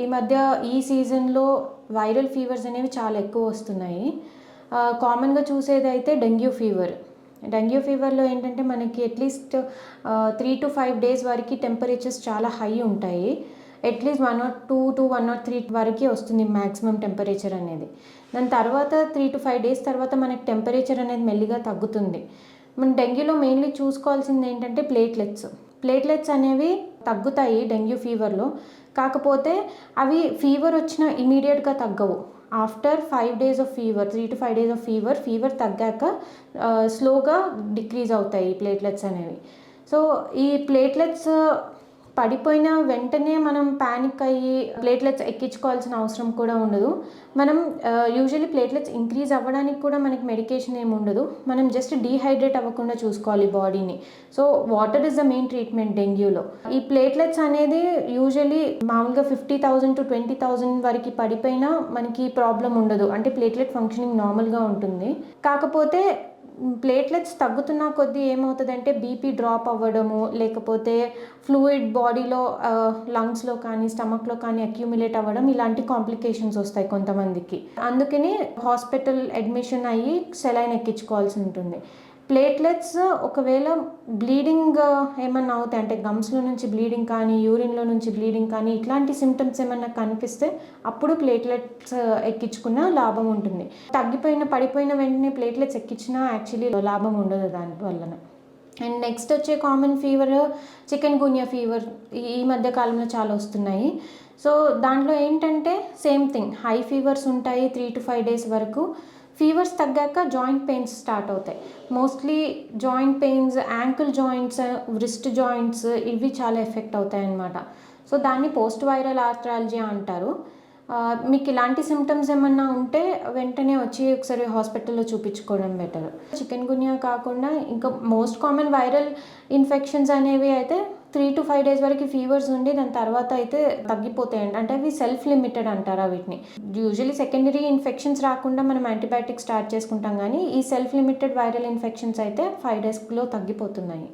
ఈ మధ్య ఈ సీజన్లో వైరల్ ఫీవర్స్ అనేవి చాలా ఎక్కువ వస్తున్నాయి. కామన్గా చూసేది అయితే డెంగ్యూ ఫీవర్. డెంగ్యూ ఫీవర్లో ఏంటంటే మనకి at least three to five days వరకు టెంపరేచర్స్ చాలా హై ఉంటాయి. At least one nought two to one nought three వరకే వస్తుంది మ్యాక్సిమం టెంపరేచర్ అనేది. దాని తర్వాత త్రీ టు ఫైవ్ డేస్ తర్వాత మనకి టెంపరేచర్ అనేది మెల్లిగా తగ్గుతుంది. మనం డెంగ్యూలో మెయిన్లీ చూసుకోవాల్సింది ఏంటంటే ప్లేట్లెట్స్. ప్లేట్లెట్స్ అనేవి తగ్గుతాయి డెంగ్యూ ఫీవర్లో. కాకపోతే అవి ఫీవర్ వచ్చిన ఇమీడియట్గా తగ్గవు. After five days of fever three to five days of fever fever తగ్గాక స్లోగా డిక్రీజ్ అవుతాయి ప్లేట్లెట్స్ అనేవి. సో ఈ ప్లేట్లెట్స్ పడిపోయిన వెంటనే మనం ప్యానిక్ అయ్యి ప్లేట్లెట్స్ ఎక్కించుకోవాల్సిన అవసరం కూడా ఉండదు. మనం యూజువలీ ప్లేట్లెట్స్ ఇంక్రీజ్ అవ్వడానికి కూడా మనకి మెడికేషన్ ఏమి ఉండదు. మనం జస్ట్ డీహైడ్రేట్ అవ్వకుండా చూసుకోవాలి బాడీని so water is the main treatment డెంగ్యూలో ఈ ప్లేట్లెట్స్ అనేది యూజువలీ మామూలుగా fifty thousand to twenty thousand వరకు పడిపోయినా మనకి ప్రాబ్లం ఉండదు. అంటే ప్లేట్లెట్ ఫంక్షనింగ్ నార్మల్గా ఉంటుంది. కాకపోతే ప్లేట్లెట్స్ తగ్గుతున్న కొద్దీ ఏమవుతుందంటే బీపీ డ్రాప్ అవ్వడము లేకపోతే ఫ్లూయిడ్ బాడీలో లంగ్స్లో కానీ స్టమక్లో కానీ అక్యూమిలేట్ అవ్వడం ఇలాంటి కాంప్లికేషన్స్ వస్తాయి కొంతమందికి. అందుకని హాస్పిటల్ అడ్మిషన్ అయ్యి సెలైన్ ఎక్కించుకోవాల్సి ఉంటుంది. ప్లేట్లెట్స్ ఒకవేళ బ్లీడింగ్ uh, ఏమన్నా అవుతాయి? అంటే గమ్స్లో నుంచి బ్లీడింగ్ కానీ యూరిన్లో నుంచి బ్లీడింగ్ కానీ ఇట్లాంటి సిమ్టమ్స్ ఏమన్నా కనిపిస్తే అప్పుడు ప్లేట్లెట్స్ uh, ఎక్కించుకున్న లాభం ఉంటుంది. తగ్గిపోయిన పడిపోయిన వెంటనే ప్లేట్లెట్స్ ఎక్కించినా యాక్చువల్లీ లాభం ఉండదు దానివల్ల అండ్ నెక్స్ట్ వచ్చే common fever chikungunya fever ఈ మధ్య కాలంలో చాలా వస్తున్నాయి. సో దాంట్లో ఏంటంటే సేమ్ థింగ్ హై ఫీవర్స్ ఉంటాయి త్రీ టు ఫైవ్ డేస్ వరకు. ఫీవర్స్ తగ్గాక జాయింట్ పెయిన్స్ స్టార్ట్ అవుతాయి. Mostly joint pains ankle joints wrist joints ఇవి చాలా ఎఫెక్ట్ అవుతాయి అన్నమాట సో దాన్ని పోస్ట్ వైరల్ ఆర్థరాలజీ అంటారు. మీకు ఇలాంటి సిమ్టమ్స్ ఏమన్నా ఉంటే వెంటనే వచ్చి ఒకసారి హాస్పిటల్లో చూపించుకోవడం బెటర్ చికెన్ గున్యా కాకుండా ఇంకా మోస్ట్ కామన్ వైరల్ ఇన్ఫెక్షన్స్ అనేవి అయితే త్రీ టు ఫైవ్ డేస్ వరకు ఫీవర్స్ ఉండి దాని తర్వాత అయితే తగ్గిపోతాయండి. అంటే అవి సెల్ఫ్ లిమిటెడ్ అంటారా వీటిని. యూజువలీ సెకండరీ ఇన్ఫెక్షన్స్ రాకుండా మనం యాంటీబయాటిక్ స్టార్ట్ చేసుకుంటాం కానీ ఈ సెల్ఫ్ లిమిటెడ్ వైరల్ ఇన్ఫెక్షన్స్ అయితే ఫైవ్ డేస్లో తగ్గిపోతున్నాయి.